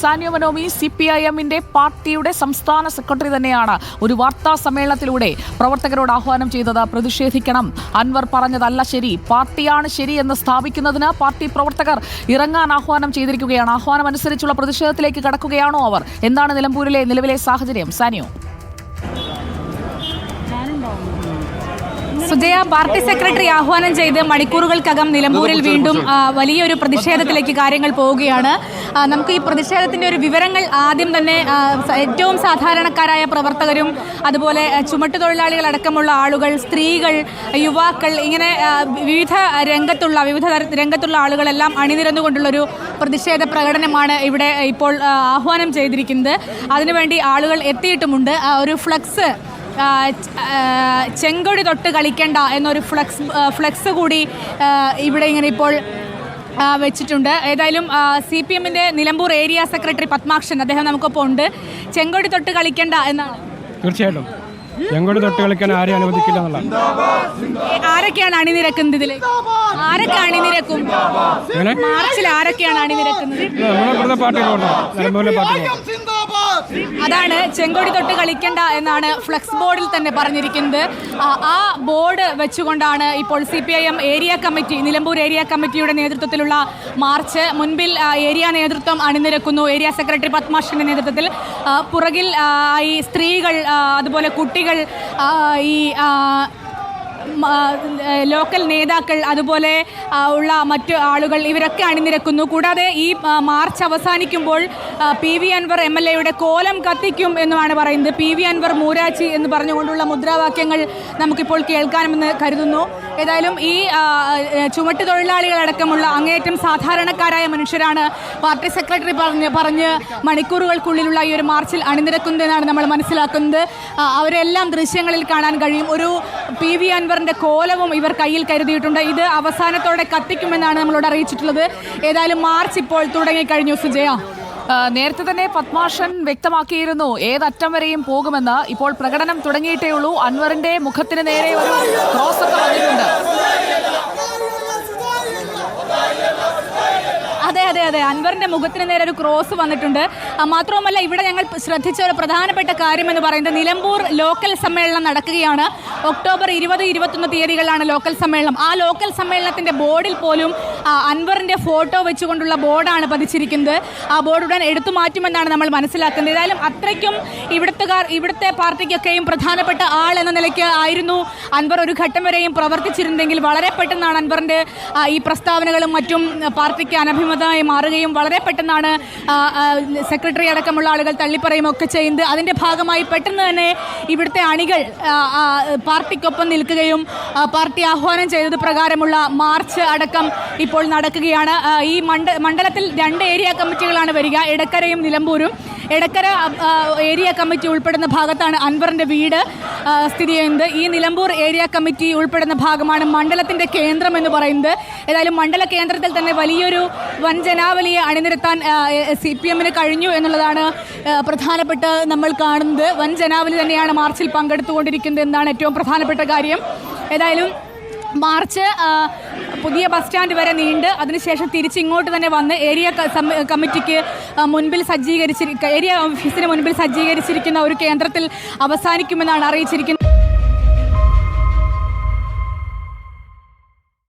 സാനിയോ മനോമി C P I എമ്മിന്റെ പാർട്ടിയുടെ സംസ്ഥാന സെക്രട്ടറി തന്നെയാണ്. ഒരു വാർത്താ സമ്മേളനത്തിലൂടെ പ്രവർത്തകരോട് ആഹ്വാനം ചെയ്തത് പ്രതിഷേധിക്കണം. അൻവർ പറഞ്ഞതല്ല ശരി. പാർട്ടിയാണ് ശരി എന്ന് സ്ഥാപിക്കുന്നതിന് പാർട്ടി പ്രവർത്തകർ ഇറങ്ങാൻ ആഹ്വാനം ചെയ്തിരിക്കുകയാണ്. ആഹ്വാനം അനുസരിച്ചുള്ള പ്രതിഷേധത്തിലേക്ക് കടക്കുകയാണോ അവർ? എന്താണ് നിലമ്പൂരിലെ നിലവിലെ സാഹചര്യം? സാനിയോ? സുജയ പാർട്ടി സെക്രട്ടറി ആഹ്വാനം ചെയ്ത് മണിക്കൂറുകൾക്കകം നിലമ്പൂരിൽ വീണ്ടും വലിയൊരു പ്രതിഷേധത്തിലേക്ക് കാര്യങ്ങൾ പോവുകയാണ്. നമുക്ക് ഈ പ്രതിഷേധത്തിന്റെ ഒരു വിവരങ്ങൾ ആദ്യം തന്നെ ഏറ്റവും സാധാരണക്കാരായ പ്രവർത്തകരും അതുപോലെ ചുമട്ടുതൊഴിലാളികൾ അടക്കമുള്ള ആളുകൾ സ്ത്രീകൾ യുവാക്കൾ ഇങ്ങനെ വിവിധ രംഗത്തുള്ള വിവിധ രംഗത്തുള്ള ആളുകളെല്ലാം അണിനിരന്നുകൊണ്ടുള്ളൊരു പ്രതിഷേധ പ്രകടനമാണ് ഇവിടെ ഇപ്പോൾ ആഹ്വാനം ചെയ്തിരിക്കുന്നത്. അതിനുവേണ്ടി ആളുകൾ എത്തിയിട്ടുമുണ്ട്. ഒരു ഫ്ലക്സ് ചെങ്കൊടി തൊട്ട് കളിക്കണ്ട എന്നൊരു ഫ്ലക്സ് ഫ്ലെക്സ് കൂടി ഇവിടെ ഇങ്ങനെ ഇപ്പോൾ വെച്ചിട്ടുണ്ട്. ഏതായാലും സി പി എമ്മിന്റെ നിലമ്പൂർ ഏരിയ സെക്രട്ടറി പത്മാക്ഷൻ അദ്ദേഹം നമുക്കൊപ്പം ഉണ്ട്. ചെങ്കൊടി തൊട്ട് കളിക്കണ്ട എന്നാണ് തീർച്ചയായിട്ടും. ചെങ്കൊടി തൊട്ട് കളിക്കാൻ ആരെയും അനുവദിക്കില്ല എന്നുള്ള ആരൊക്കെയാണ് അണിനിരക്കുന്നത് ഇതിൽ ആരൊക്കെ അണിനിരക്കും? മാർച്ചിൽ ആരൊക്കെയാണ് അണിനിരക്കുന്നത്? നമ്മുടെ പാർട്ടികളുണ്ടോ നിലമ്പൂരിലെ അതാണ് ചെങ്കൊടി തൊട്ട് കളിക്കേണ്ട എന്നാണ് ഫ്ലെക്സ് ബോർഡിൽ തന്നെ പറഞ്ഞിരിക്കുന്നത്. ആ, ബോർഡ് വെച്ചുകൊണ്ടാണ് ഇപ്പോൾ C P I M area committee Nilambur area കമ്മിറ്റിയുടെ നേതൃത്വത്തിലുള്ള മാർച്ച്. മുൻപിൽ ഏരിയ നേതൃത്വം അണിനിരക്കുന്നു. ഏരിയ സെക്രട്ടറി പത്മാഷിന്റെ നേതൃത്വത്തിൽ. പുറകിൽ ഈ സ്ത്രീകൾ അതുപോലെ കുട്ടികൾ ഈ ലോക്കൽ നേതാക്കൾ അതുപോലെ ഉള്ള മറ്റു ആളുകൾ ഇവരൊക്കെ അണിനിരക്കുന്നു. കൂടാതെ ഈ മാർച്ച് അവസാനിക്കുമ്പോൾ P V Anvar M L എയുടെ കോലം കത്തിക്കും എന്നുമാണ് പറയുന്നത്. പി വി അൻവർ മൂരാച്ചി എന്ന് പറഞ്ഞുകൊണ്ടുള്ള മുദ്രാവാക്യങ്ങൾ നമുക്കിപ്പോൾ കേൾക്കാമെന്ന് കരുതുന്നു. ഏതായാലും ഈ ചുമട്ട് തൊഴിലാളികളടക്കമുള്ള അങ്ങേയറ്റം സാധാരണക്കാരായ മനുഷ്യരാണ്. പാർട്ടി സെക്രട്ടറി പറഞ്ഞ് പറഞ്ഞ് മണിക്കൂറുകൾക്കുള്ളിലുള്ള ഈ ഒരു മാർച്ചിൽ അണിനിരക്കുന്നതെന്നാണ് നമ്മൾ മനസ്സിലാക്കുന്നത്. അവരെല്ലാം ദൃശ്യങ്ങളിൽ കാണാൻ കഴിയും. ഒരു പി വി അൻവറിന്റെ കോലവും ഇവർ കയ്യിൽ കരുതിയിട്ടുണ്ട്. ഇത് അവസാനത്തോടെ കത്തിക്കുമെന്നാണ് നമ്മളോട് അറിയിച്ചിട്ടുള്ളത്. ഏതായാലും മാർച്ച് ഇപ്പോൾ തുടങ്ങിക്കഴിഞ്ഞു. സുജയ. നേരത്തെ തന്നെ പത്മാഷൻ വ്യക്തമാക്കിയിരുന്നു ഏതറ്റം വരെയും പോകുമെന്ന്. ഇപ്പോൾ പ്രകടനം തുടങ്ങിയിട്ടേ ഉള്ളൂ. അൻവറിന്റെ മുഖത്തിന് നേരെ ഒരു ക്രോസ് ഒക്കെ വന്നിട്ടുണ്ട്. അതെ അതെ അതെ. അൻവറിന്റെ മുഖത്തിന് നേരെ ഒരു ക്രോസ് വന്നിട്ടുണ്ട്. മാത്രവുമല്ല ഇവിടെ ഞങ്ങൾ ശ്രദ്ധിച്ച ഒരു പ്രധാനപ്പെട്ട കാര്യം എന്ന് പറയുന്നത് നിലമ്പൂർ ലോക്കൽ സമ്മേളനം നടക്കുകയാണ്. ഒക്ടോബർ ഇരുപത് ഇരുപത്തൊന്ന് തീയതികളിലാണ് ലോക്കൽ സമ്മേളനം. ആ ലോക്കൽ സമ്മേളനത്തിന്റെ ബോർഡിൽ പോലും ആ, അൻവറിന്റെ ഫോട്ടോ വെച്ചുകൊണ്ടുള്ള ബോർഡാണ് പതിച്ചിരിക്കുന്നത്. ആ ബോർഡ് ഉടൻ എടുത്തു മാറ്റുമെന്നാണ് നമ്മൾ മനസ്സിലാക്കുന്നത്. ഏതായാലും അത്രയ്ക്കും ഇവിടുത്തുകാർ ഇവിടുത്തെ പാർട്ടിക്കൊക്കെയും പ്രധാനപ്പെട്ട ആൾ എന്ന നിലയ്ക്ക് ആയിരുന്നു. അൻവർ ഒരു ഘട്ടം വരെയും പ്രവർത്തിച്ചിരുന്നെങ്കിൽ വളരെ പെട്ടെന്നാണ് അൻവറിന്റെ ഈ പ്രസ്താവനകളും മറ്റും പാർട്ടിക്ക് അനഭിമതമായി മാറുകയും വളരെ പെട്ടെന്നാണ് സെക്രട്ടറി അടക്കമുള്ള ആളുകൾ തള്ളിപ്പറയും ഒക്കെ ചെയ്യുന്നത്. അതിന്റെ ഭാഗമായി പെട്ടെന്ന് തന്നെ ഇവിടുത്തെ അണികൾ പാർട്ടിക്കൊപ്പം നിൽക്കുകയും പാർട്ടി ആഹ്വാനം ചെയ്തത് പ്രകാരമുള്ള മാർച്ച് അടക്കം ഇപ്പോൾ നടക്കുകയാണ്. ഈ മണ്ഡ മണ്ഡലത്തിൽ രണ്ട് ഏരിയ കമ്മിറ്റികളാണ് വരിക. എടക്കരയും നിലമ്പൂരും. എടക്കര ഏരിയ കമ്മിറ്റി ഉൾപ്പെടുന്ന ഭാഗത്താണ് അൻവറിന്റെ വീട് സ്ഥിതി ചെയ്യുന്നത്. ഈ നിലമ്പൂർ ഏരിയ കമ്മിറ്റി ഉൾപ്പെടുന്ന ഭാഗമാണ് മണ്ഡലത്തിന്റെ കേന്ദ്രം എന്ന് പറയുന്നത്. ഏതായാലും മണ്ഡല കേന്ദ്രത്തിൽ തന്നെ വലിയൊരു വൻ ജനാവലിയെ അണിനിരത്താൻ സി പി എമ്മിന് കഴിഞ്ഞു എന്നുള്ളതാണ് പ്രധാനപ്പെട്ട നമ്മൾ കാണുന്നത്. വൻ ജനാവലി തന്നെയാണ് മാർച്ചിൽ പങ്കെടുത്തുകൊണ്ടിരിക്കുന്നത് എന്നാണ് ഏറ്റവും പ്രധാനപ്പെട്ട കാര്യം. ഏതായാലും മാർച്ച് പുതിയ ബസ് സ്റ്റാൻഡ് വരെ നീണ്ട്. അതിനുശേഷം തിരിച്ച് ഇങ്ങോട്ട് തന്നെ വന്ന് ഏരിയ കമ്മിറ്റിക്ക് മുൻപിൽ സജ്ജീകരിച്ചിരിക്കുക ഏരിയ ഓഫീസിന് മുൻപിൽ സജ്ജീകരിച്ചിരിക്കുന്ന ഒരു കേന്ദ്രത്തിൽ അവസാനിക്കുമെന്നാണ് അറിയിച്ചിരിക്കുന്നത്.